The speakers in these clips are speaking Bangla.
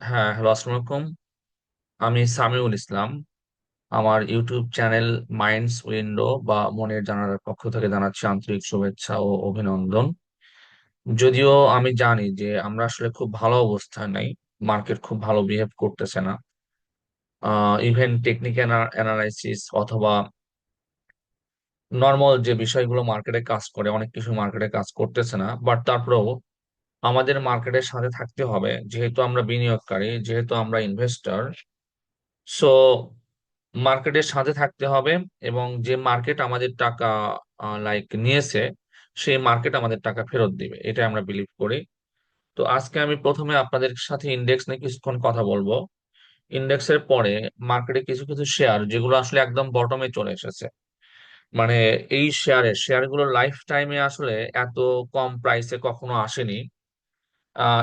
হ্যাঁ হ্যালো, আসসালামু আলাইকুম। আমি সামিউল ইসলাম। আমার ইউটিউব চ্যানেল মাইন্ডস উইন্ডো বা মনের জানালার পক্ষ থেকে জানাচ্ছি আন্তরিক শুভেচ্ছা ও অভিনন্দন। যদিও আমি জানি যে আমরা আসলে খুব ভালো অবস্থায় নাই, মার্কেট খুব ভালো বিহেভ করতেছে না। ইভেন টেকনিক্যাল অ্যানালাইসিস অথবা নর্মাল যে বিষয়গুলো মার্কেটে কাজ করে, অনেক কিছু মার্কেটে কাজ করতেছে না, বাট তারপরেও আমাদের মার্কেটের সাথে থাকতে হবে, যেহেতু আমরা বিনিয়োগকারী, যেহেতু আমরা ইনভেস্টর সো মার্কেটের সাথে থাকতে হবে এবং যে মার্কেট আমাদের টাকা লাইক নিয়েছে, সেই মার্কেট আমাদের টাকা ফেরত দিবে এটা আমরা বিলিভ করি। তো আজকে আমি প্রথমে আপনাদের সাথে ইন্ডেক্স নিয়ে কিছুক্ষণ কথা বলব। ইন্ডেক্সের পরে মার্কেটে কিছু কিছু শেয়ার যেগুলো আসলে একদম বটমে চলে এসেছে। মানে এই শেয়ারের শেয়ারগুলো লাইফ টাইমে আসলে এত কম প্রাইসে কখনো আসেনি।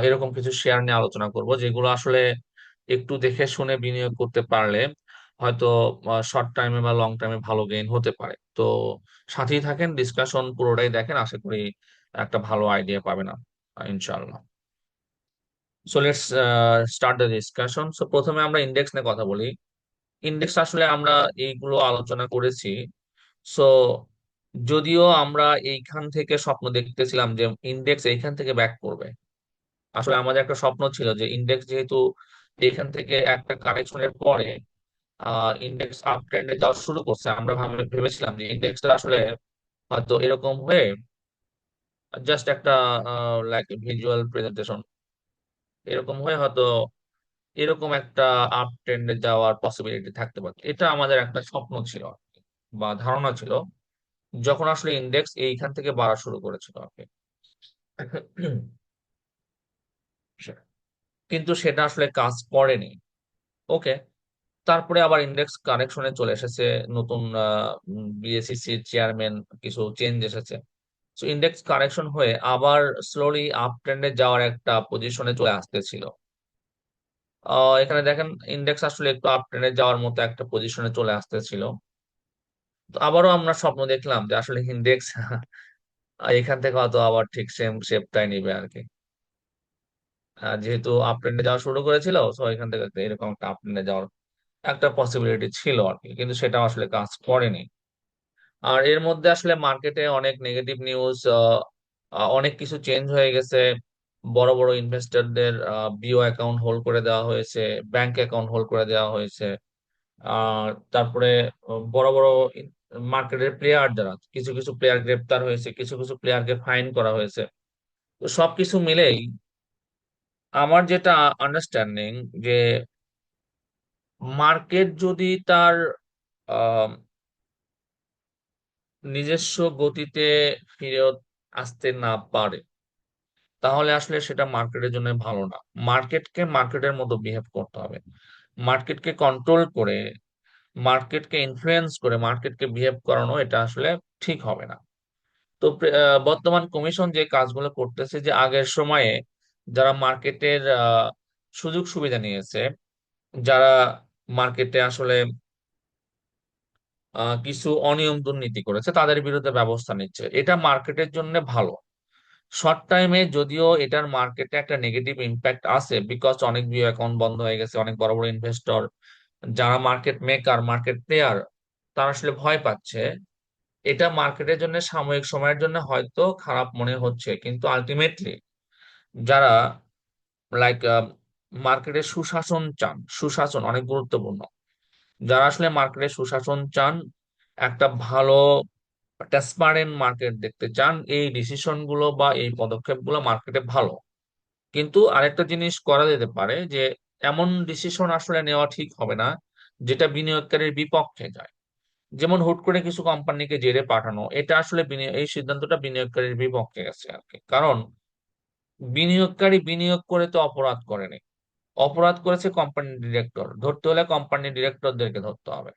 এরকম কিছু শেয়ার নিয়ে আলোচনা করব, যেগুলো আসলে একটু দেখে শুনে বিনিয়োগ করতে পারলে হয়তো শর্ট টাইমে বা লং টাইমে ভালো গেইন হতে পারে। তো সাথেই থাকেন ডিসকাশন পুরোটাই দেখেন, আশা করি একটা ভালো আইডিয়া পাবেন ইনশাআল্লাহ। So let's start the discussion so প্রথমে আমরা ইন্ডেক্স নিয়ে কথা বলি। ইন্ডেক্স আসলে আমরা এইগুলো আলোচনা করেছি। সো যদিও আমরা এইখান থেকে স্বপ্ন দেখতেছিলাম যে ইন্ডেক্স এইখান থেকে ব্যাক করবে আসলে আমাদের একটা স্বপ্ন ছিল যে ইন্ডেক্স যেহেতু এখান থেকে একটা কারেকশনের পরে ইন্ডেক্স আপ ট্রেন্ডে যাওয়া শুরু করছে, আমরা ভাবে- ভেবেছিলাম যে ইন্ডেক্সটা আসলে হয়তো এরকম হয়ে জাস্ট একটা লাইক ভিজুয়াল প্রেজেন্টেশন এরকম হয়ে হয়তো এরকম একটা আপ ট্রেন্ডে যাওয়ার পসিবিলিটি থাকতে পারত। এটা আমাদের একটা স্বপ্ন ছিল বা ধারণা ছিল, যখন আসলে ইন্ডেক্স এইখান থেকে বাড়া শুরু করেছিল আর কি। কিন্তু সেটা আসলে কাজ করেনি। ওকে, তারপরে আবার ইন্ডেক্স কারেকশনে চলে এসেছে, নতুন বিএসইসি চেয়ারম্যান কিছু চেঞ্জ এসেছে। তো ইন্ডেক্স কারেকশন হয়ে আবার স্লোলি আপ ট্রেন্ডে যাওয়ার একটা পজিশনে চলে আসতেছিল এখানে দেখেন ইন্ডেক্স আসলে একটু আপ ট্রেন্ডে যাওয়ার মতো একটা পজিশনে চলে আসতেছিল তো আবারও আমরা স্বপ্ন দেখলাম যে আসলে ইন্ডেক্স এখান থেকে হয়তো আবার ঠিক সেম শেপটাই নিবে আর কি। যেহেতু আপ ট্রেন্ডে যাওয়া শুরু করেছিল তো এখান থেকে এরকম একটা আপ ট্রেন্ডে যাওয়ার একটা পসিবিলিটি ছিল আর কি, কিন্তু সেটা আসলে কাজ করেনি। আর এর মধ্যে আসলে মার্কেটে অনেক নেগেটিভ নিউজ অনেক কিছু চেঞ্জ হয়ে গেছে। বড় বড় ইনভেস্টরদের বিও অ্যাকাউন্ট হোল্ড করে দেওয়া হয়েছে ব্যাংক অ্যাকাউন্ট হোল্ড করে দেওয়া হয়েছে। আর তারপরে বড় বড় মার্কেটের প্লেয়ার যারা, কিছু কিছু প্লেয়ার গ্রেপ্তার হয়েছে, কিছু কিছু প্লেয়ারকে ফাইন করা হয়েছে। তো সবকিছু মিলেই আমার যেটা আন্ডারস্ট্যান্ডিং যে মার্কেট যদি তার নিজস্ব গতিতে ফিরে আসতে না পারে, তাহলে আসলে সেটা মার্কেটের জন্য ভালো না। মার্কেটকে মার্কেটের মতো বিহেভ করতে হবে। মার্কেটকে কন্ট্রোল করে মার্কেটকে ইনফ্লুয়েন্স করে মার্কেটকে বিহেভ করানো এটা আসলে ঠিক হবে না। তো বর্তমান কমিশন যে কাজগুলো করতেছে যে আগের সময়ে যারা মার্কেটের সুযোগ সুবিধা নিয়েছে, যারা মার্কেটে আসলে কিছু অনিয়ম দুর্নীতি করেছে, তাদের বিরুদ্ধে ব্যবস্থা নিচ্ছে। এটা মার্কেটের জন্য ভালো। শর্ট টাইমে যদিও এটার মার্কেটে একটা নেগেটিভ ইম্প্যাক্ট আছে বিকজ অনেক বিও অ্যাকাউন্ট বন্ধ হয়ে গেছে, অনেক বড় বড় ইনভেস্টর যারা মার্কেট মেকার মার্কেট প্লেয়ার তারা আসলে ভয় পাচ্ছে। এটা মার্কেটের জন্য, সাময়িক সময়ের জন্য হয়তো খারাপ মনে হচ্ছে, কিন্তু আলটিমেটলি যারা লাইক মার্কেটে সুশাসন চান, সুশাসন অনেক গুরুত্বপূর্ণ। যারা আসলে মার্কেটে সুশাসন চান, একটা ভালো ট্রান্সপারেন্ট মার্কেট দেখতে চান, এই ডিসিশনগুলো বা এই পদক্ষেপগুলো মার্কেটে ভালো। কিন্তু আরেকটা জিনিস করা যেতে পারে যে, এমন ডিসিশন আসলে নেওয়া ঠিক হবে না, যেটা বিনিয়োগকারীর বিপক্ষে যায়। যেমন হুট করে কিছু কোম্পানিকে জেরে পাঠানো, এটা আসলে এই সিদ্ধান্তটা বিনিয়োগকারীর বিপক্ষে গেছে আর কি। কারণ বিনিয়োগকারী বিনিয়োগ করে তো অপরাধ করেনি। অপরাধ করেছে কোম্পানির ডিরেক্টর ধরতে হলে কোম্পানির ডিরেক্টরদেরকে ধরতে হবে।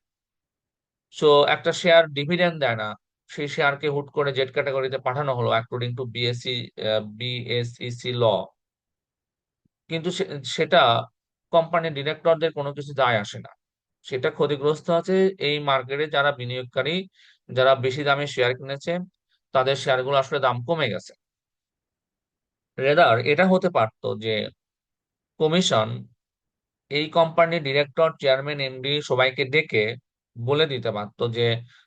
সো একটা শেয়ার ডিভিডেন্ড দেয় না। সেই শেয়ারকে হুট করে জেড ক্যাটাগরিতে পাঠানো হলো according to BSC BSEC law কিন্তু সেটা কোম্পানির ডিরেক্টরদের কোনো কিছু যায় আসে না। সেটা ক্ষতিগ্রস্ত আছে এই মার্কেটে যারা বিনিয়োগকারী, যারা বেশি দামে শেয়ার কিনেছে, তাদের শেয়ারগুলো আসলে দাম কমে গেছে। রেদার এটা হতে পারতো যে কমিশন এই কোম্পানির ডিরেক্টর চেয়ারম্যান এমডি সবাইকে ডেকে বলে দিতে পারতো যে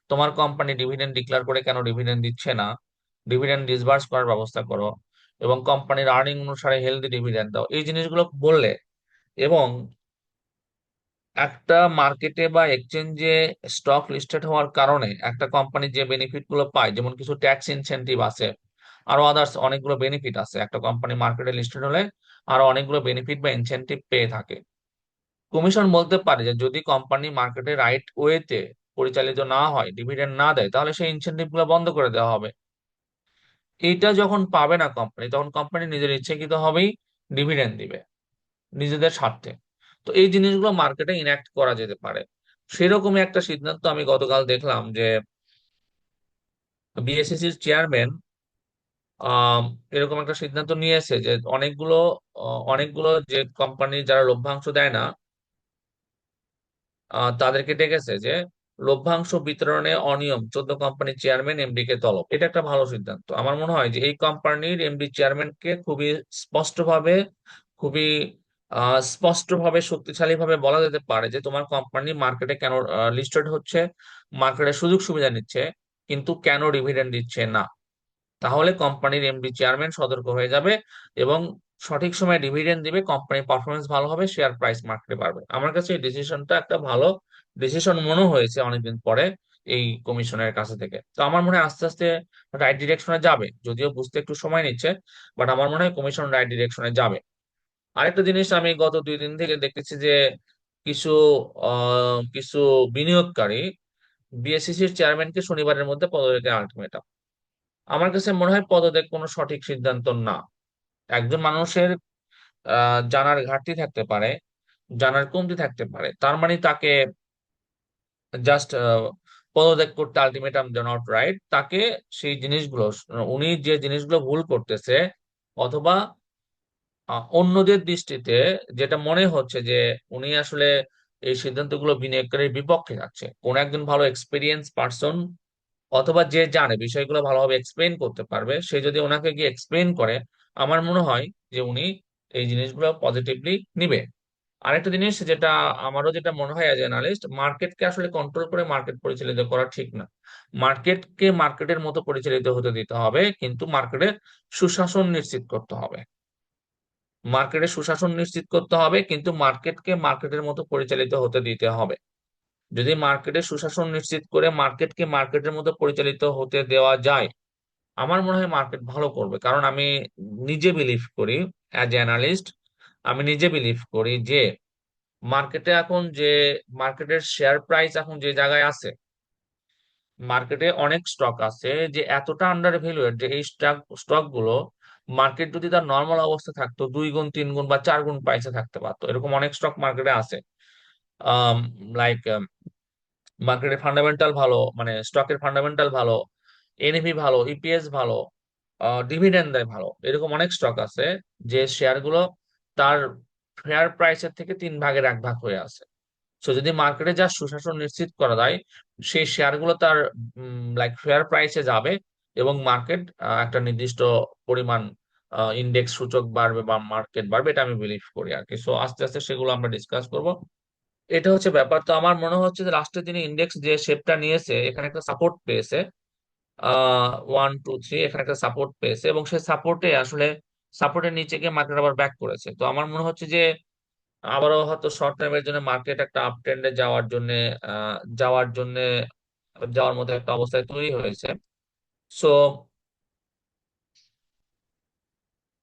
তোমার কোম্পানি ডিভিডেন্ড ডিক্লেয়ার করে কেন ডিভিডেন্ড দিচ্ছে না? ডিভিডেন্ড ডিসবার্স করার ব্যবস্থা করো এবং কোম্পানির আর্নিং অনুসারে হেলদি ডিভিডেন্ড দাও। এই জিনিসগুলো বললে এবং একটা মার্কেটে বা এক্সচেঞ্জে স্টক লিস্টেড হওয়ার কারণে একটা কোম্পানি যে বেনিফিটগুলো পায়, যেমন কিছু ট্যাক্স ইনসেন্টিভ আছে আরও আদার্স অনেকগুলো বেনিফিট আছে। একটা কোম্পানি মার্কেটে লিস্টেড হলে আরও অনেকগুলো বেনিফিট বা ইনসেন্টিভ পেয়ে থাকে। কমিশন বলতে পারে যে, যদি কোম্পানি মার্কেটে রাইট ওয়েতে পরিচালিত না হয় ডিভিডেন্ড না দেয়, তাহলে সেই ইনসেন্টিভগুলো বন্ধ করে দেওয়া হবে। এটা যখন পাবে না কোম্পানি তখন কোম্পানি নিজের ইচ্ছাকৃত হবেই ডিভিডেন্ড দিবে, নিজেদের স্বার্থে। তো এই জিনিসগুলো মার্কেটে ইনঅ্যাক্ট করা যেতে পারে। সেরকমই একটা সিদ্ধান্ত আমি গতকাল দেখলাম যে বিএসসিসির চেয়ারম্যান এরকম একটা সিদ্ধান্ত নিয়েছে যে অনেকগুলো অনেকগুলো যে কোম্পানি যারা লভ্যাংশ দেয় না তাদেরকে ডেকেছে যে লভ্যাংশ বিতরণে অনিয়ম, চোদ্দ কোম্পানির চেয়ারম্যান এমডি কে তলব। এটা একটা ভালো সিদ্ধান্ত। আমার মনে হয় যে এই কোম্পানির এমডি চেয়ারম্যানকে খুবই স্পষ্টভাবে খুবই স্পষ্টভাবে শক্তিশালী ভাবে বলা যেতে পারে যে তোমার কোম্পানি মার্কেটে কেন লিস্টেড হচ্ছে মার্কেটে সুযোগ সুবিধা নিচ্ছে, কিন্তু কেন ডিভিডেন্ড দিচ্ছে না। তাহলে কোম্পানির এমডি চেয়ারম্যান সতর্ক হয়ে যাবে এবং সঠিক সময়ে ডিভিডেন্ড দিবে কোম্পানির পারফরমেন্স ভালো হবে শেয়ার প্রাইস মার্কেটে বাড়বে। আমার কাছে এই ডিসিশনটা একটা ভালো ডিসিশন মনে হয়েছে অনেকদিন পরে এই কমিশনের কাছে থেকে। তো আমার মনে হয় আস্তে আস্তে রাইট ডিরেকশনে যাবে, যদিও বুঝতে একটু সময় নিচ্ছে বাট আমার মনে হয় কমিশন রাইট ডিরেকশনে যাবে। আরেকটা জিনিস আমি গত দুই দিন থেকে দেখতেছি যে কিছু কিছু বিনিয়োগকারী বিএসসিসির চেয়ারম্যানকে শনিবারের মধ্যে পদত্যাগের আলটিমেটাম আমার কাছে মনে হয় পদত্যাগ কোনো সঠিক সিদ্ধান্ত না। একজন মানুষের জানার ঘাটতি থাকতে পারে, জানার কমতি থাকতে পারে। তার মানে তাকে জাস্ট পদত্যাগ করতে আলটিমেটাম দে নট রাইট তাকে সেই জিনিসগুলো, উনি যে জিনিসগুলো ভুল করতেছে, অথবা অন্যদের দৃষ্টিতে যেটা মনে হচ্ছে যে উনি আসলে এই সিদ্ধান্তগুলো বিনিয়োগকারীর বিপক্ষে যাচ্ছে। কোন একজন ভালো এক্সপিরিয়েন্স পার্সন অথবা যে জানে বিষয়গুলো ভালোভাবে এক্সপ্লেন করতে পারবে, সে যদি ওনাকে গিয়ে এক্সপ্লেন করে, আমার মনে হয় যে উনি এই জিনিসগুলো পজিটিভলি নিবে। আরেকটা জিনিস যেটা আমারও যেটা মনে হয় অ্যাজ অ্যানালিস্ট মার্কেটকে আসলে কন্ট্রোল করে মার্কেট পরিচালিত করা ঠিক না। মার্কেটকে মার্কেটের মতো পরিচালিত হতে দিতে হবে, কিন্তু মার্কেটে সুশাসন নিশ্চিত করতে হবে। মার্কেটে সুশাসন নিশ্চিত করতে হবে, কিন্তু মার্কেটকে মার্কেটের মতো পরিচালিত হতে দিতে হবে। যদি মার্কেটে সুশাসন নিশ্চিত করে মার্কেটকে মার্কেটের মতো পরিচালিত হতে দেওয়া যায়, আমার মনে হয় মার্কেট ভালো করবে। কারণ আমি নিজে বিলিভ করি অ্যাজ অ্যানালিস্ট আমি নিজে বিলিভ করি যে মার্কেটে এখন যে মার্কেটের শেয়ার প্রাইস এখন যে জায়গায় আছে মার্কেটে অনেক স্টক আছে যে এতটা আন্ডার ভ্যালুয়েড যে এই স্টক স্টকগুলো মার্কেট যদি তার নর্মাল অবস্থা থাকতো দুই গুণ, তিন গুণ বা চার গুণ প্রাইসে থাকতে পারতো। এরকম অনেক স্টক মার্কেটে আছে। লাইক মার্কেটের ফান্ডামেন্টাল ভালো মানে স্টকের ফান্ডামেন্টাল ভালো এনএভি ভালো ইপিএস ভালো ডিভিডেন্ড দেয় ভালো, এরকম অনেক স্টক আছে যে শেয়ারগুলো তার ফেয়ার প্রাইসের থেকে তিন ভাগের এক ভাগ হয়ে আছে। সো যদি মার্কেটে যা সুশাসন নিশ্চিত করা যায়, সেই শেয়ারগুলো তার লাইক ফেয়ার প্রাইসে যাবে এবং মার্কেট একটা নির্দিষ্ট পরিমাণ ইন্ডেক্স সূচক বাড়বে বা মার্কেট বাড়বে, এটা আমি বিলিভ করি আর কি সো আস্তে আস্তে সেগুলো আমরা ডিসকাস করব। এটা হচ্ছে ব্যাপার। তো আমার মনে হচ্ছে যে লাস্টের দিনে ইন্ডেক্স যে শেপটা নিয়েছে, এখানে একটা সাপোর্ট পেয়েছে ওয়ান টু থ্রি এখানে একটা সাপোর্ট পেয়েছে এবং সেই সাপোর্টে আসলে সাপোর্টের নিচে গিয়ে মার্কেট আবার ব্যাক করেছে। তো আমার মনে হচ্ছে যে আবারও হয়তো শর্ট টাইমের জন্য মার্কেট একটা আপ ট্রেন্ডে যাওয়ার জন্য যাওয়ার জন্য যাওয়ার মতো একটা অবস্থায় তৈরি হয়েছে। সো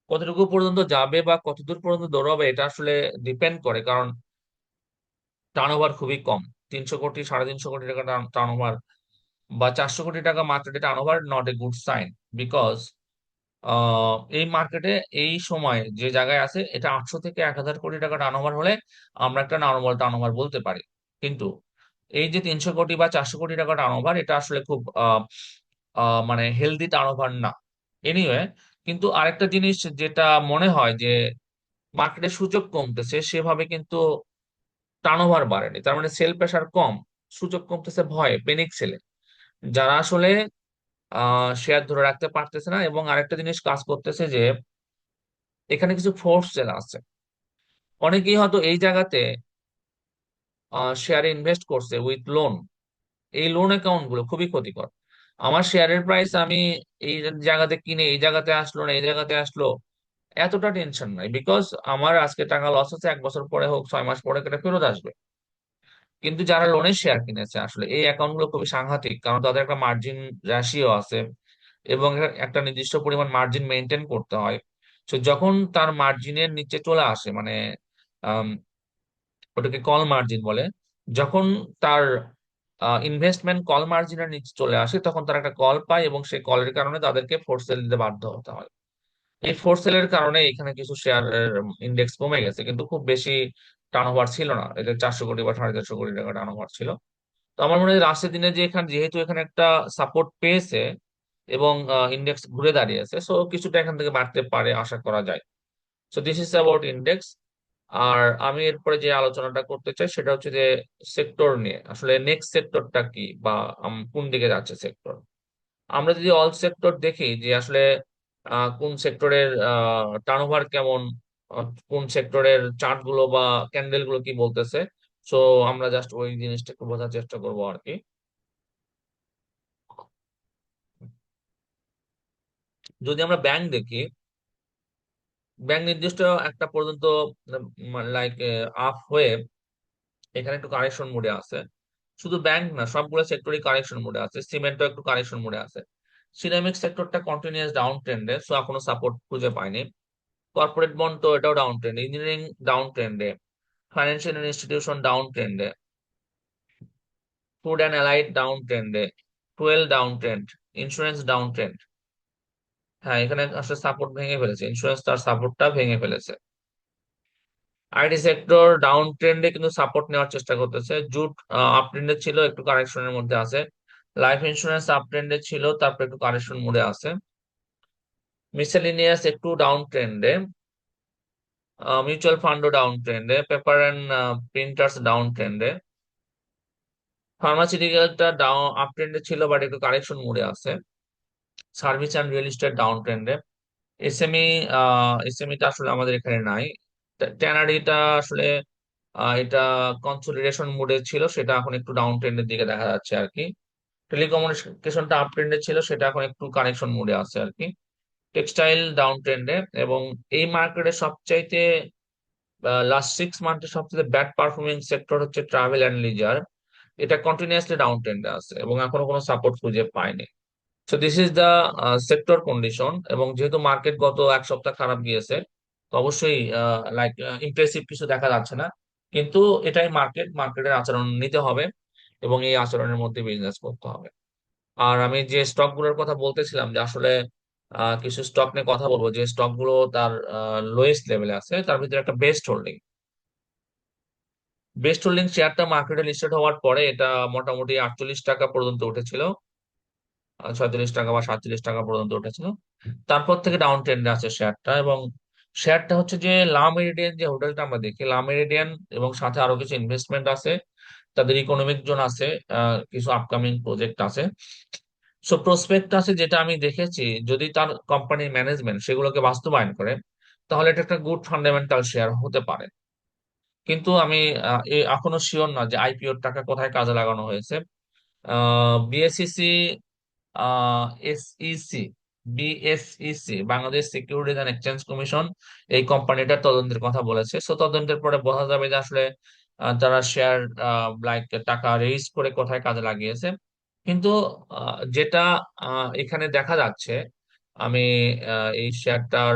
কতটুকু পর্যন্ত যাবে বা কতদূর পর্যন্ত দৌড়াবে এটা আসলে ডিপেন্ড করে। কারণ টার্নওভার খুবই কম। তিনশো কোটি, সাড়ে তিনশো কোটি টাকা টার্নওভার বা চারশো কোটি টাকা মার্কেটে turnover not a good sign because এই মার্কেটে এই সময় যে জায়গায় আছে, এটা আটশো থেকে এক হাজার কোটি টাকা টার্নওভার হলে আমরা একটা নর্মাল টার্নওভার বলতে পারি। কিন্তু এই যে তিনশো কোটি বা চারশো কোটি টাকা টার্নওভার এটা আসলে খুব মানে হেলদি টার্নওভার না। এনিওয়ে কিন্তু আরেকটা জিনিস যেটা মনে হয় যে মার্কেটে সুযোগ কমতেছে, সেভাবে কিন্তু টার্নওভার বাড়েনি। তার মানে সেল প্রেশার কম, সূচক কমতেছে ভয়ে পেনিক সেলে যারা আসলে শেয়ার ধরে রাখতে পারতেছে না এবং আরেকটা জিনিস কাজ করতেছে যে, এখানে কিছু ফোর্স সেল আছে, অনেকেই হয়তো এই জায়গাতে শেয়ারে ইনভেস্ট করছে উইথ লোন এই লোন অ্যাকাউন্টগুলো খুবই ক্ষতিকর। আমার শেয়ারের প্রাইস আমি এই জায়গাতে কিনে, এই জায়গাতে আসলো না, এই জায়গাতে আসলো এতটা টেনশন নাই বিকজ আমার আজকে টাকা লস হচ্ছে এক বছর পরে হোক, ছয় মাস পরে এটা ফেরত আসবে। কিন্তু যারা লোনের শেয়ার কিনেছে, আসলে এই অ্যাকাউন্টগুলো খুবই সাংঘাতিক, কারণ তাদের একটা মার্জিন রাশিও আছে এবং একটা নির্দিষ্ট পরিমাণ মার্জিন মেনটেন করতে হয়। তো যখন তার মার্জিনের নিচে চলে আসে মানে ওটাকে কল মার্জিন বলে, যখন তার ইনভেস্টমেন্ট কল মার্জিনের নিচে চলে আসে, তখন তারা একটা কল পায় এবং সেই কলের কারণে তাদেরকে ফোর্স সেল দিতে বাধ্য হতে হয়। এই ফোর্স সেলের কারণে এখানে কিছু শেয়ার ইন্ডেক্স কমে গেছে, কিন্তু খুব বেশি টার্নওভার ছিল না। এটা চারশো কোটি বা সাড়ে চারশো কোটি টাকা টার্ন ওভার ছিল। তো আমার মনে হয় লাস্টের দিনে যে এখানে, যেহেতু এখানে একটা সাপোর্ট পেয়েছে এবং ইন্ডেক্স ঘুরে দাঁড়িয়েছে সো কিছুটা এখান থেকে বাড়তে পারে আশা করা যায়। So this is about index আর আমি এরপরে যে আলোচনাটা করতে চাই, সেটা হচ্ছে যে সেক্টর নিয়ে। আসলে নেক্সট সেক্টরটা কি বা কোন দিকে যাচ্ছে সেক্টর আমরা যদি অল সেক্টর দেখি যে আসলে কোন সেক্টরের টার্নওভার কেমন কোন সেক্টরের চার্টগুলো বা ক্যান্ডেলগুলো কি বলতেছে? সো আমরা জাস্ট ওই জিনিসটা একটু বোঝার চেষ্টা করব আর কি। যদি আমরা ব্যাংক দেখি ব্যাংক নির্দিষ্ট একটা পর্যন্ত লাইক আপ হয়ে এখানে একটু কারেকশন মোডে আছে। শুধু ব্যাংক না, সবগুলো সেক্টরই কারেকশন মোডে আছে। সিমেন্টও একটু কারেকশন মোডে আছে। সিরামিক সেক্টরটা কন্টিনিউয়াস ডাউন ট্রেন্ডে সো এখনও সাপোর্ট খুঁজে পায়নি কর্পোরেট বন্ড তো এটাও ডাউন ট্রেন্ড ইঞ্জিনিয়ারিং ডাউন ট্রেন্ডে ফাইন্যান্সিয়াল ইনস্টিটিউশন ডাউন ট্রেন্ডে ফুড অ্যান্ড অ্যালাইড ডাউন ট্রেন্ডে twelve down trend insurance down trend হ্যাঁ এখানে আসলে সাপোর্ট ভেঙে ফেলেছে ইন্স্যুরেন্স তার সাপোর্টটা ভেঙে ফেলেছে। আইটি সেক্টর ডাউন ট্রেন্ডে কিন্তু সাপোর্ট নেওয়ার চেষ্টা করতেছে। জুট আপ ট্রেন্ডে ছিল, একটু কারেকশনের মধ্যে আছে। লাইফ ইন্স্যুরেন্স আপ ট্রেন্ডে ছিল, তারপর একটু কারেকশন মোডে আছে। মিসেলিনিয়াস একটু ডাউন ট্রেন্ডে মিউচুয়াল ফান্ডও ডাউন ট্রেন্ডে পেপার অ্যান্ড প্রিন্টার্স ডাউন ট্রেন্ডে ফার্মাসিউটিক্যালটা ডাউন আপ ট্রেন্ডে ছিল বাট একটু কারেকশন মোডে আছে। Service and real estate down ট্রেন্ডে এসএমই এসএমইটা আসলে আমাদের এখানে নাই। ট্যানারিটা আসলে এটা কনসোলিডেশন মোডে ছিল, সেটা এখন একটু ডাউন ট্রেন্ডের দিকে দেখা যাচ্ছে আর কি। টেলিকমিউনিকেশনটা আপ ট্রেন্ডে ছিল, সেটা এখন একটু কানেকশন মোডে আছে আর কি টেক্সটাইল ডাউন ট্রেন্ডে এবং এই মার্কেটে সবচাইতে লাস্ট সিক্স মান্থে সবচেয়ে ব্যাড পারফর্মিং সেক্টর হচ্ছে ট্রাভেল অ্যান্ড লিজার এটা কন্টিনিউয়াসলি ডাউন ট্রেন্ডে আছে এবং এখনও কোনো সাপোর্ট খুঁজে পায়নি so this is the sector condition এবং যেহেতু মার্কেট গত এক সপ্তাহ খারাপ গিয়েছে, তো অবশ্যই লাইক ইমপ্রেসিভ কিছু দেখা যাচ্ছে না। কিন্তু এটাই মার্কেট মার্কেটের আচরণ নিতে হবে। এবং এই আচরণের মধ্যে বিজনেস করতে হবে। আর আমি যে স্টকগুলোর কথা বলতেছিলাম যে আসলে কিছু স্টক নিয়ে কথা বলব, যে স্টকগুলো তার লোয়েস্ট লেভেলে আছে, তার ভিতরে একটা বেস্ট হোল্ডিং বেস্ট হোল্ডিং শেয়ারটা মার্কেটে লিস্টেড হওয়ার পরে এটা মোটামুটি আটচল্লিশ টাকা পর্যন্ত উঠেছিল। ছয়চল্লিশ টাকা বা সাতচল্লিশ টাকা পর্যন্ত উঠেছিল। তারপর থেকে ডাউন ট্রেন্ডে আছে শেয়ারটা এবং শেয়ারটা হচ্ছে যে লা মেরিডিয়ান যে হোটেলটা আমরা দেখি লা মেরিডিয়ান এবং সাথে আরও কিছু ইনভেস্টমেন্ট আছে। তাদের ইকোনমিক জোন আছে কিছু আপকামিং প্রজেক্ট আছে। সো প্রসপেক্ট আছে যেটা আমি দেখেছি, যদি তার কোম্পানির ম্যানেজমেন্ট সেগুলোকে বাস্তবায়ন করে, তাহলে এটা একটা গুড ফান্ডামেন্টাল শেয়ার হতে পারে। কিন্তু আমি এখনও শিওর না যে আইপিওর টাকা কোথায় কাজে লাগানো হয়েছে। BSEC SEC BSEC Bangladesh securities and exchange commission এই কোম্পানিটার তদন্তের কথা বলেছে। সো তদন্তের পরে বোঝা যাবে যে আসলে তারা শেয়ার লাইক টাকা রেইজ করে কোথায় কাজে লাগিয়েছে। কিন্তু যেটা এখানে দেখা যাচ্ছে, আমি এই শেয়ারটার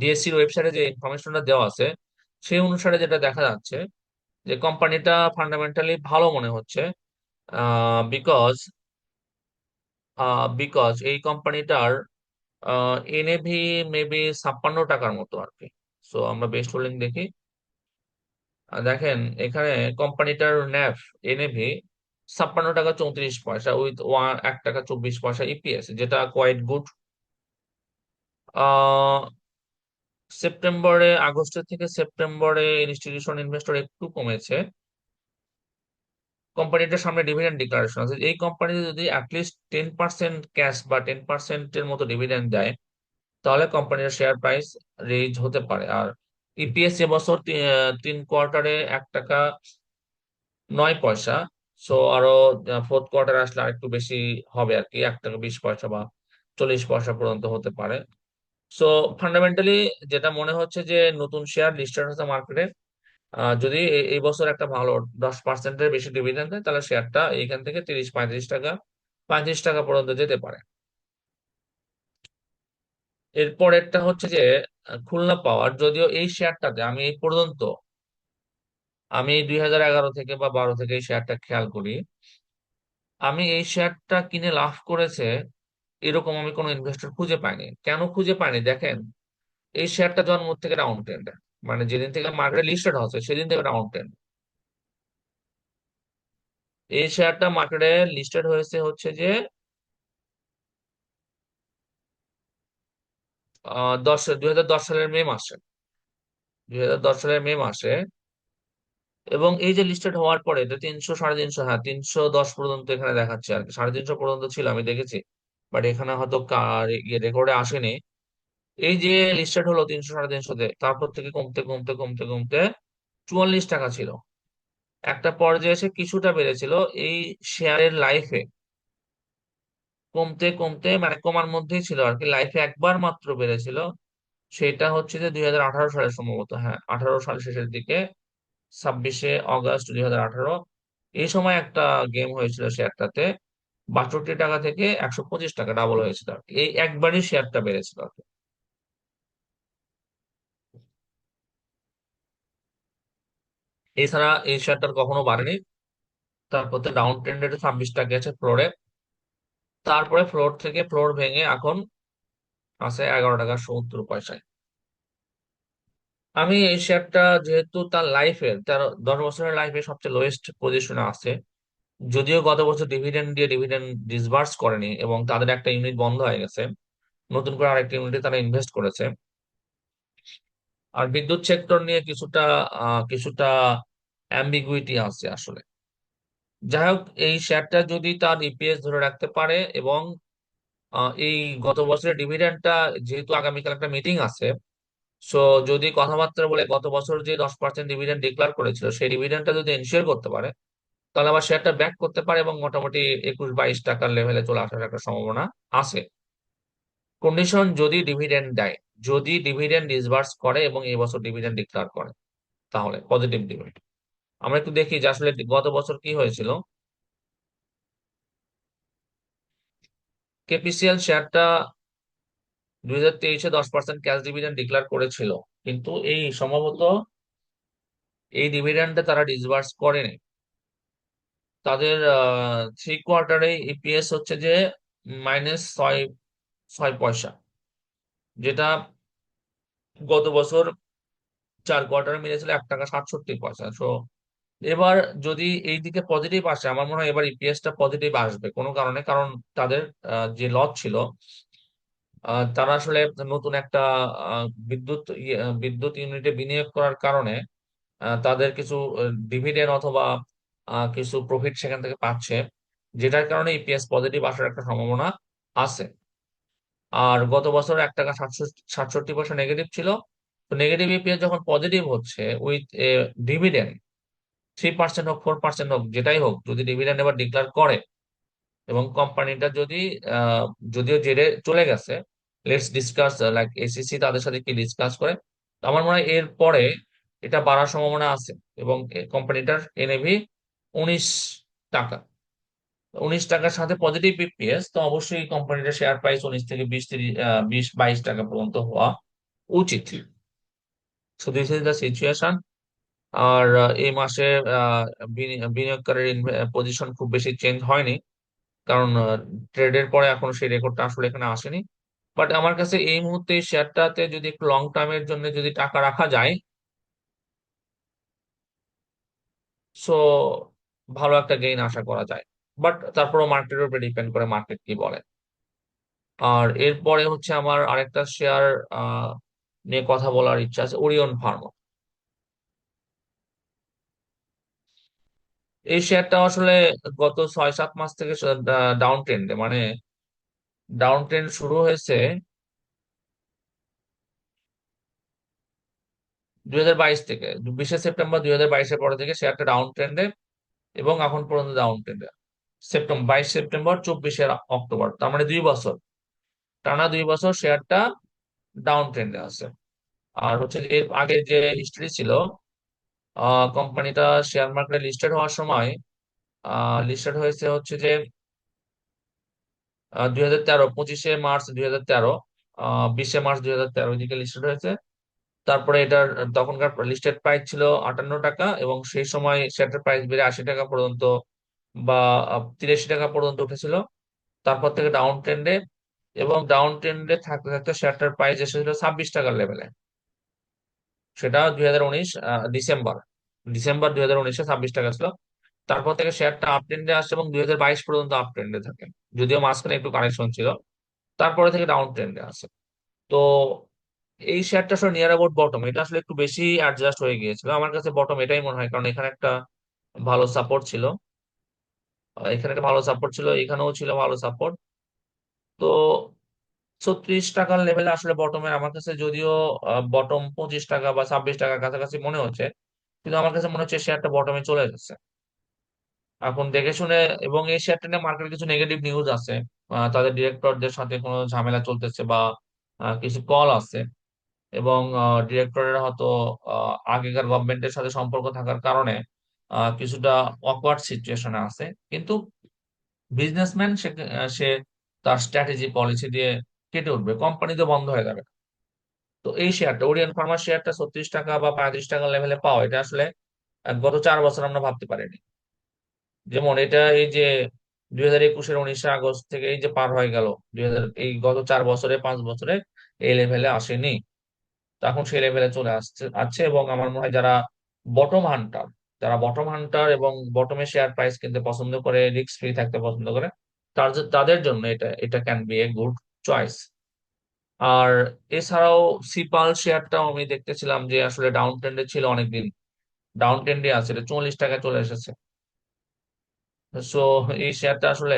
ডিএসসির ওয়েবসাইটে যে ইনফরমেশনটা দেওয়া আছে, সেই অনুসারে যেটা দেখা যাচ্ছে, যে কোম্পানিটা ফান্ডামেন্টালি ভালো মনে হচ্ছে বিকজ বিকজ এই কোম্পানিটার এনএভি মেবি ছাপ্পান্ন টাকার মতো আর কি। সো আমরা বেস্ট হোল্ডিং দেখি। দেখেন, এখানে কোম্পানিটার ন্যাভ এনএভি ছাপ্পান্ন টাকা চৌত্রিশ পয়সা উইথ ওয়ান, এক টাকা চব্বিশ পয়সা ইপিএস, যেটা কোয়াইট গুড। সেপ্টেম্বরে, আগস্টের থেকে সেপ্টেম্বরে ইনস্টিটিউশন ইনভেস্টর একটু কমেছে। কোম্পানিটার সামনে ডিভিডেন্ড ডিক্লারেশন আছে। এই কোম্পানিতে যদি at least ten percent cash বা টেন পার্সেন্টের মতো ডিভিডেন্ড দেয়, তাহলে কোম্পানির শেয়ার প্রাইস রেজ হতে পারে। আর ইপিএস এবছর তিন কোয়ার্টারে এক টাকা নয় পয়সা। সো আরও ফোর্থ কোয়ার্টার আসলে আরেকটু বেশি হবে আর কি এক টাকা বিশ পয়সা বা চল্লিশ পয়সা পর্যন্ত হতে পারে। সো ফান্ডামেন্টালি যেটা মনে হচ্ছে যে নতুন শেয়ার লিস্টেড হচ্ছে মার্কেটে যদি এই বছর একটা ভালো দশ পার্সেন্টের বেশি ডিভিডেন্ড দেয়, তাহলে শেয়ারটা এইখান থেকে তিরিশ, পঁয়ত্রিশ টাকা পঁয়ত্রিশ টাকা পর্যন্ত যেতে পারে। এরপরেরটা হচ্ছে যে খুলনা পাওয়ার। যদিও এই শেয়ারটাতে আমি এই পর্যন্ত, আমি দুই হাজার এগারো থেকে বা বারো থেকে এই শেয়ারটা খেয়াল করি। আমি এই শেয়ারটা কিনে লাভ করেছে, এরকম আমি কোনো ইনভেস্টর খুঁজে পাইনি। কেন খুঁজে পাইনি? দেখেন, এই শেয়ারটা জন্ম থেকে ডাউন ট্রেন্ড মানে যেদিন থেকে মার্কেটে লিস্টেড হচ্ছে, সেদিন থেকে ডাউন ট্রেন্ড এই শেয়ারটা মার্কেটে লিস্টেড হয়েছে হচ্ছে যে দশ দুই হাজার দশ সালের মে মাসে। দুই হাজার দশ সালের মে মাসে। এবং এই যে লিস্টেড হওয়ার পরে তিনশো, সাড়ে তিনশো হ্যাঁ তিনশো দশ পর্যন্ত এখানে দেখাচ্ছে আর কি। সাড়ে তিনশো পর্যন্ত ছিল, আমি দেখেছি। বাট এখানে হয়তো রেকর্ডে আসেনি। এই যে লিস্টেড হলো তিনশো, সাড়ে তিনশোতে তারপর থেকে কমতে কমতে কমতে কমতে চুয়াল্লিশ টাকা ছিল। একটা পর্যায়ে এসে কিছুটা বেড়েছিল। এই শেয়ারের লাইফে কমতে কমতে মানে কমার মধ্যেই ছিল আর কি লাইফে একবার মাত্র বেড়েছিল, সেটা হচ্ছে যে দুই হাজার আঠারো সালে সম্ভবত হ্যাঁ আঠারো সাল শেষের দিকে, ছাব্বিশে অগস্ট দুই হাজার আঠারো এই সময় একটা গেম হয়েছিল শেয়ারটাতে, বাষট্টি টাকা থেকে একশো পঁচিশ টাকা ডাবল হয়েছিল আর কি। এই একবারই শেয়ারটা বেড়েছিল আর কি। এছাড়া এই শেয়ারটার কখনো বাড়েনি তারপর ডাউন ট্রেন্ডে ছাব্বিশ টাকা গেছে ফ্লোরে তারপরে ফ্লোর থেকে ফ্লোর ভেঙে এখন আছে এগারো টাকা সত্তর পয়সায়। আমি এই শেয়ারটা যেহেতু তার লাইফে তার দশ বছরের লাইফে সবচেয়ে লোয়েস্ট পজিশনে আছে। যদিও গত বছর ডিভিডেন্ড দিয়ে ডিভিডেন্ড ডিসবার্স করেনি এবং তাদের একটা ইউনিট বন্ধ হয়ে গেছে, নতুন করে আরেকটা ইউনিটে তারা ইনভেস্ট করেছে। আর বিদ্যুৎ সেক্টর নিয়ে কিছুটা কিছুটা অ্যাম্বিগুইটি আছে আসলে। যাই হোক এই শেয়ারটা যদি তার ইপিএস ধরে রাখতে পারে এবং এই গত বছরের ডিভিডেন্ডটা যেহেতু আগামীকাল একটা মিটিং আছে সো যদি কথাবার্তা বলে গত বছর যে দশ পার্সেন্ট ডিভিডেন্ড ডিক্লার করেছিল, সেই ডিভিডেন্ডটা যদি এনশিওর করতে পারে, তাহলে আবার শেয়ারটা ব্যাক করতে পারে এবং মোটামুটি একুশ বাইশ টাকার লেভেলে চলে আসার একটা সম্ভাবনা আছে। কন্ডিশন যদি ডিভিডেন্ড দেয়, যদি ডিভিডেন্ড ডিসবার্স করে এবং এই বছর ডিভিডেন্ড ডিক্লার করে, তাহলে পজিটিভ ডিভিডেন্ড আমরা একটু দেখি যে আসলে গত বছর কি হয়েছিল। কেপিসিএল শেয়ারটা দুই হাজার তেইশে দশ পার্সেন্ট ক্যাশ ডিভিডেন্ড ডিক্লার করেছিল। কিন্তু এই সম্ভবত এই ডিভিডেন্ডটা তারা ডিসবার্স করেনি। তাদের থ্রি কোয়ার্টারে ইপিএস হচ্ছে যে মাইনাস ছয় ছয় পয়সা, যেটা গত বছর চার কোয়ার্টারে মিলেছিল এক টাকা সাতষট্টি পয়সা। তো এবার যদি এই দিকে পজিটিভ আসে আমার মনে হয় এবার ইপিএস টা পজিটিভ আসবে কোনো কারণে কারণ তাদের যে লস ছিল তারা আসলে নতুন একটা বিদ্যুৎ ইয়ে, বিদ্যুৎ ইউনিটে বিনিয়োগ করার কারণে তাদের কিছু ডিভিডেন্ড অথবা কিছু প্রফিট সেখান থেকে পাচ্ছে যেটার কারণে ইপিএস পজিটিভ আসার একটা সম্ভাবনা আছে। আর গত বছর এক টাকা সাতষট্টি পয়সা নেগেটিভ ছিল তো নেগেটিভ ইপিএস যখন পজিটিভ হচ্ছে with a dividend three percent হোক ফোর পার্সেন্ট হোক, যেটাই হোক, যদি ডিভিডেন্ড এবার ডিক্লার করে এবং কোম্পানিটা যদি যদিও জেরে চলে গেছে লেটস ডিসকাস লাইক এসিসি তাদের সাথে কি ডিসকাস করে আমার মনে হয় এর পরে এটা বাড়ার সম্ভাবনা আছে এবং কোম্পানিটার এনএভি উনিশ টাকা। উনিশ টাকার সাথে পজিটিভ ইপিএস তো অবশ্যই কোম্পানিটার শেয়ার প্রাইস উনিশ থেকে বিশ, তিরিশ বিশ, বাইশ টাকা পর্যন্ত হওয়া উচিত। So this is the situation আর এই মাসে বিনিয়োগকারীর পজিশন খুব বেশি চেঞ্জ হয়নি। কারণ ট্রেডের পরে এখন সেই রেকর্ডটা আসলে এখানে আসেনি। বাট আমার কাছে এই মুহূর্তে শেয়ারটাতে যদি একটু লং টার্মের জন্য যদি টাকা রাখা যায় সো ভালো একটা গেইন আশা করা যায়। বাট তারপরও মার্কেটের উপরে ডিপেন্ড করে মার্কেট কি বলে। আর এরপরে হচ্ছে আমার আরেকটা শেয়ার নিয়ে কথা বলার ইচ্ছা আছে ওরিয়ন ফার্মা এই শেয়ারটা আসলে গত ছয় সাত মাস থেকে ডাউন ট্রেন্ডে মানে ডাউন ট্রেন্ড শুরু হয়েছে দুই হাজার বাইশ থেকে। বিশে সেপ্টেম্বর দুই হাজার বাইশের পরে থেকে শেয়ারটা ডাউন ট্রেন্ডে এবং এখন পর্যন্ত ডাউন ট্রেন্ডে সেপ্টেম্বর বাইশ সেপ্টেম্বর চব্বিশে অক্টোবর। তার মানে দুই বছর। টানা দুই বছর শেয়ারটা ডাউন ট্রেন্ডে আছে। আর হচ্ছে এর আগে যে হিস্ট্রি ছিল কোম্পানিটা শেয়ার মার্কেটে লিস্টেড হওয়ার সময় লিস্টেড হয়েছে হচ্ছে যে দুই হাজার তেরো, পঁচিশে মার্চ দুই হাজার তেরো বিশে মার্চ দুই হাজার তেরো দিকে লিস্টেড হয়েছে। তারপরে এটার তখনকার লিস্টেড প্রাইস ছিল আটান্ন টাকা এবং সেই সময় শেয়ারটার প্রাইস বেড়ে আশি টাকা পর্যন্ত বা তিরাশি টাকা পর্যন্ত উঠেছিল। তারপর থেকে ডাউন ট্রেন্ডে এবং ডাউন ট্রেন্ডে থাকতে থাকতে শেয়ারটার প্রাইস এসেছিল ছাব্বিশ টাকার লেভেলে সেটা দুই হাজার উনিশ ডিসেম্বর। ডিসেম্বর দুই হাজার উনিশে ছাব্বিশ টাকা ছিল। তারপর থেকে শেয়ারটা আপ ট্রেন্ডে আসছে এবং দুই হাজার বাইশ পর্যন্ত আপ ট্রেন্ডে থাকে। যদিও মাঝখানে একটু কানেকশন ছিল। তারপরে থেকে ডাউন ট্রেন্ডে আসে। তো এই শেয়ারটা আসলে নিয়ার অ্যাবাউট বটম এটা আসলে একটু বেশি অ্যাডজাস্ট হয়ে গিয়েছিল। আমার কাছে বটম এটাই মনে হয়। কারণ এখানে একটা ভালো সাপোর্ট ছিল। এখানে একটা ভালো সাপোর্ট ছিল। এখানেও ছিল ভালো সাপোর্ট তো ছত্রিশ টাকার লেভেলে আসলে বটমের আমার কাছে যদিও বটম পঁচিশ টাকা বা ছাব্বিশ টাকার কাছাকাছি মনে হচ্ছে, কিন্তু আমার কাছে মনে হচ্ছে শেয়ারটা বটমে চলে যাচ্ছে। এখন দেখে শুনে, এবং এই শেয়ারটা নিয়ে মার্কেটে কিছু নেগেটিভ নিউজ আছে তাদের ডিরেক্টরদের সাথে কোনো ঝামেলা চলতেছে বা কিছু কল আছে, এবং ডিরেক্টরের হয়তো আগেকার গভর্নমেন্টের সাথে সম্পর্ক থাকার কারণে কিছুটা অকওয়ার্ড সিচুয়েশনে আছে। কিন্তু বিজনেসম্যান সে তার স্ট্র্যাটেজি পলিসি দিয়ে কেটে উঠবে কোম্পানি তো বন্ধ হয়ে যাবে। তো এই শেয়ারটা ওরিয়ন ফার্মা শেয়ারটা ছত্রিশ টাকা বা পঁয়ত্রিশ টাকা লেভেলে পাওয়া, এটা আসলে গত চার বছর আমরা ভাবতে পারিনি। যেমন এটা এই যে দুই হাজার একুশের উনিশে আগস্ট থেকে এই যে পার হয়ে গেল, দুই হাজার, এই গত চার বছরে, পাঁচ বছরে এই লেভেলে আসেনি। তখন সেই লেভেলে চলে আসছে, আছে এবং আমার মনে হয় যারা বটম হান্টার যারা বটম হান্টার এবং বটমে শেয়ার প্রাইস কিনতে পছন্দ করে রিস্ক ফ্রি থাকতে পছন্দ করে তাদের জন্য এটা এটা can be a good choice আর এছাড়াও সিপাল শেয়ারটাও আমি দেখতেছিলাম যে আসলে ডাউন ট্রেন্ডে ছিল অনেকদিন। ডাউন ট্রেন্ডে আছে, এটা চল্লিশ টাকা চলে এসেছে। সো এই শেয়ারটা আসলে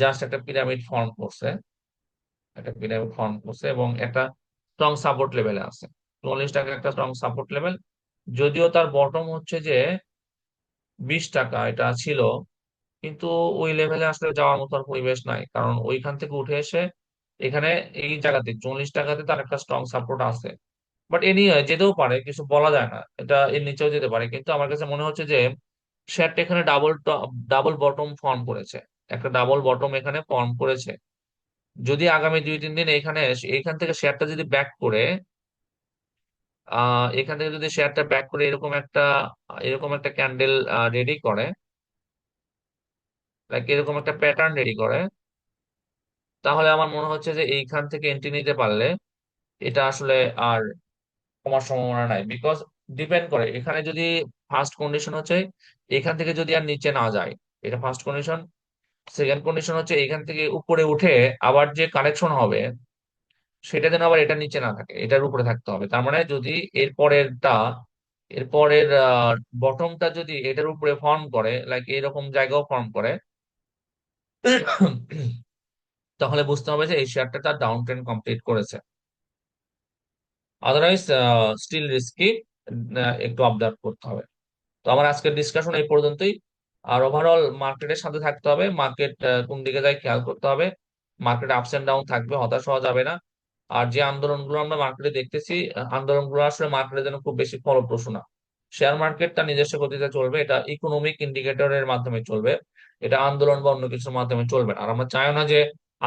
জাস্ট একটা পিরামিড ফর্ম করছে। একটা পিরামিড ফর্ম করছে এবং একটা স্ট্রং সাপোর্ট লেভেলে আছে। চল্লিশ টাকা একটা স্ট্রং সাপোর্ট লেভেল যদিও তার বটম হচ্ছে যে, বিশ টাকা, এটা ছিল কিন্তু ওই লেভেলে আসলে যাওয়ার মতো আর পরিবেশ নাই। কারণ ওইখান থেকে উঠে এসে এখানে এই জায়গাতে, চল্লিশ টাকাতে তার একটা স্ট্রং সাপোর্ট আছে। বাট এ নিয়ে যেতেও পারে, কিছু বলা যায় না। এটা এর নিচেও যেতে পারে। কিন্তু আমার কাছে মনে হচ্ছে যে শেয়ারটা এখানে ডাবল ডাবল বটম ফর্ম করেছে। একটা ডাবল বটম এখানে ফর্ম করেছে। যদি আগামী দুই, তিন দিন এখানে এখান থেকে শেয়ারটা যদি ব্যাক করে, আহ, এখান থেকে যদি শেয়ারটা ব্যাক করে এরকম একটা এরকম একটা ক্যান্ডেল রেডি করে লাইক এরকম একটা প্যাটার্ন রেডি করে। তাহলে আমার মনে হচ্ছে যে এইখান থেকে এন্ট্রি নিতে পারলে এটা আসলে আর কমার সম্ভাবনা নাই। বিকজ ডিপেন্ড করে, এখানে যদি ফার্স্ট কন্ডিশন হচ্ছে, এখান থেকে যদি আর নিচে না যায়, এটা ফার্স্ট কন্ডিশন সেকেন্ড কন্ডিশন হচ্ছে এখান থেকে উপরে উঠে আবার যে কালেকশন হবে, সেটা যেন আবার এটা নিচে না থাকে, এটার উপরে থাকতে হবে। তার মানে যদি এর পরেরটা, এর পরের বটমটা যদি এটার উপরে ফর্ম করে লাইক এরকম জায়গাও ফর্ম করে তাহলে বুঝতে হবে যে এই শেয়ারটা তার ডাউন ট্রেন্ড কমপ্লিট করেছে আদারওয়াইজ স্টিল রিস্কি একটু অবজার্ভ করতে হবে। তো আমার আজকের ডিসকাশন এই পর্যন্তই। আর ওভারঅল মার্কেটের সাথে থাকতে হবে। মার্কেট কোন দিকে যায় খেয়াল করতে হবে। মার্কেট আপস এন্ড ডাউন থাকবে, হতাশ হওয়া যাবে না। আর যে আন্দোলনগুলো আমরা মার্কেটে দেখতেছি আন্দোলনগুলো আসলে মার্কেটের জন্য খুব বেশি ফলপ্রসূ না। শেয়ার মার্কেট তার নিজস্ব গতিতে চলবে। এটা ইকোনমিক ইন্ডিকেটরের মাধ্যমে চলবে। এটা আন্দোলন বা অন্য কিছুর মাধ্যমে চলবে না। আর আমরা চাইও না যে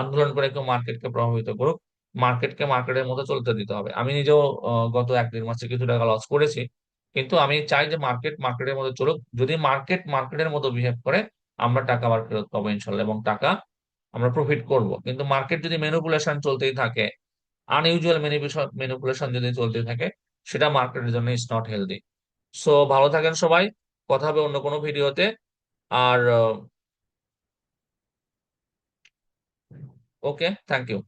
আন্দোলন করে কেউ মার্কেটকে প্রভাবিত করুক, মার্কেটকে মার্কেটের মতো চলতে দিতে হবে। আমি নিজেও গত এক দেড় মাসে কিছু টাকা লস করেছি, কিন্তু আমি চাই যে মার্কেট মার্কেটের মতো চলুক। যদি মার্কেট মার্কেটের মতো বিহেভ করে, আমরা টাকা আবার ফেরত পাবো ইনশাল্লাহ এবং টাকা আমরা প্রফিট করব। কিন্তু মার্কেট যদি ম্যানিপুলেশন চলতেই থাকে আনইউজুয়াল ম্যানিপুলেশন যদি চলতে থাকে, সেটা মার্কেটের জন্য ইজ নট হেলদি সো ভালো থাকেন সবাই। কথা হবে অন্য কোনো ভিডিওতে আর okay thank you.